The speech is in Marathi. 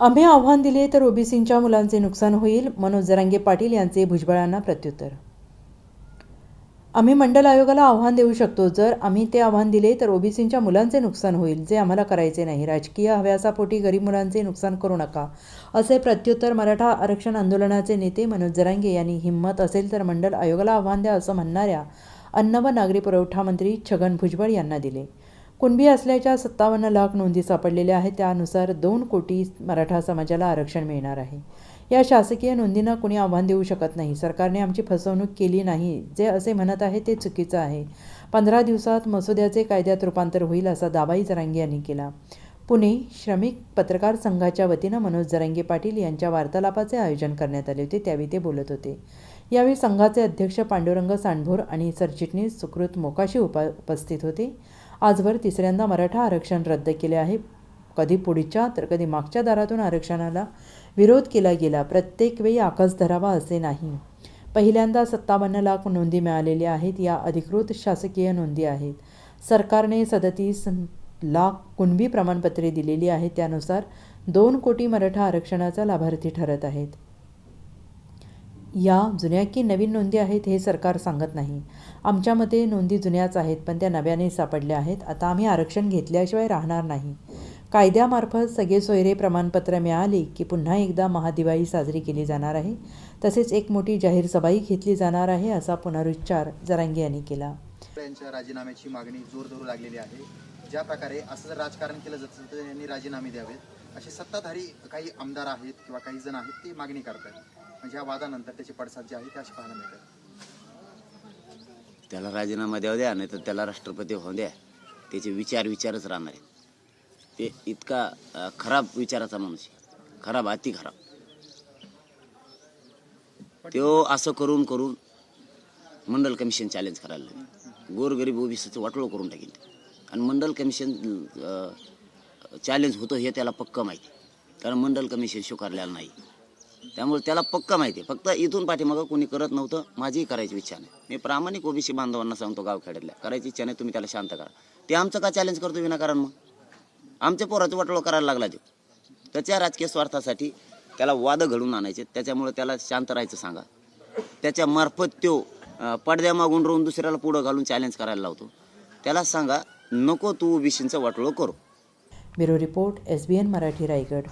आम्ही आव्हान दिले तर ओबीसींच्या मुलांचे नुकसान होईल मनोज जरांगे पाटील यांचे भुजबळांना प्रत्युत्तर. आम्ही मंडल आयोगाला आव्हान देऊ शकतो. जर आम्ही ते आव्हान दिले तर ओबीसींच्या मुलांचे नुकसान होईल जे आम्हाला करायचे नाही. राजकीय हव्यासापोटी गरीब मुलांचे नुकसान करू नका असे प्रत्युत्तर मराठा आरक्षण आंदोलनाचे नेते मनोज जरांगे यांनी हिंमत असेल तर मंडल आयोगाला आव्हान द्या असं म्हणणाऱ्या अन्न व नागरी पुरवठा मंत्री छगन भुजबळ यांना दिले. कुणबी असल्याच्या सत्तावन्न लाख नोंदी सापडलेल्या आहेत. त्यानुसार दोन कोटी मराठा समाजाला आरक्षण मिळणार आहे. या शासकीय नोंदींना कुणी आव्हान देऊ शकत नाही. सरकारने आमची फसवणूक केली नाही. जे असे म्हणत आहे ते चुकीचं आहे. पंधरा दिवसात मसुद्याचे कायद्यात रूपांतर होईल असा दावाही जरांगे यांनी केला. पुणे श्रमिक पत्रकार संघाच्या वतीनं मनोज जरांगे पाटील यांच्या वार्तालापाचे आयोजन करण्यात आले होते. त्यावेळी ते बोलत होते. यावेळी संघाचे अध्यक्ष पांडुरंग सांडभोर आणि सरचिटणीस सुकृत मोकाशी उप उपस्थित होते. आजवर तिसऱ्यांदा मराठा आरक्षण रद्द केले आहे. कधी पुढच्या तर कधी मागच्या दारातून आरक्षणाला विरोध केला गेला. प्रत्येक वेळी आकाश धरावा असे नाही. पहिल्यांदा सत्तावन्न लाख नोंदी मिळालेल्या आहेत. या अधिकृत शासकीय नोंदी आहेत. सरकारने सदतीस लाख कुणबी प्रमाणपत्रे दिलेली आहेत. त्यानुसार दोन कोटी मराठा आरक्षणाचा लाभार्थी ठरत आहेत. या जुन्या की नवीन नोंदी आहेत हे सरकार सांगत नाही. आमच्या मते नोंदी जुन्याच आहेत पण त्या नव्याने सापडल्या आहेत. आता आम्ही आरक्षण घेतल्याशिवाय राहणार नाही. कायद्यामार्फत सगळे सोयरे प्रमाणपत्र मिळाली की पुन्हा एकदा महादिवाळी साजरी केली जाणार आहे. तसेच एक मोठी जाहीर सभाही घेतली जाणार आहे असा पुनरुच्चार जरांगे यांनी केला. यांच्या राजीनाम्याची मागणी जोर धरू लागलेली आहे. ज्या प्रकारे असं जर राजकारण केलं जातं तर यांनी राजीनामे द्यावेत. असे सत्ताधारी काही आमदार आहेत किंवा काही जण आहेत ते मागणी करतात म्हणजे या वादानंतर त्याचे पडसाद जे आहे ते असे पाहायला मिळतात त्याला राजीनामा द्यावा द्या नाही तर त्याला राष्ट्रपती होऊ द्या. त्याचे विचार विचारच राहणार आहेत. ते इतका अं, खराब विचाराचा माणूस आहे. खराब अति खराब. तो असं करून करून मंडल कमिशन चॅलेंज करायला लागेल. गोरगरीब ओबीसीचं वाटोळं करून टाकेल ते. आणि मंडल कमिशन चॅलेंज होतं हे त्याला पक्क माहिती. कारण मंडल कमिशन स्वीकारलेलं नाही. त्यामुळे त्याला पक्का माहिती आहे. फक्त इथून पाठीमागं कोणी करत नव्हतं माझीही करायची इच्छा नाही. मी प्रामाणिक ओबीसी बांधवांना सांगतो गावखेड्यातल्या करायची इच्छा नाही तुम्ही त्याला शांत करा. ते आमचं का चॅलेंज करतो विनाकारण मग? आमच्या पोराचं वाटलो करायला लागला तो. त्याच्या राजकीय स्वार्थासाठी त्याला वाद घडून आणायचे त्याच्यामुळे त्याला शांत राहायचं सांगा. त्याच्या मार्फत तो पडद्या पडद्यामागून राहून दुसऱ्याला पुढं घालून चॅलेंज करायला लावतो. त्याला सांगा नको तू ओबीसींचं वाटोळं करू. Bureau report S B N Marathi Raigad.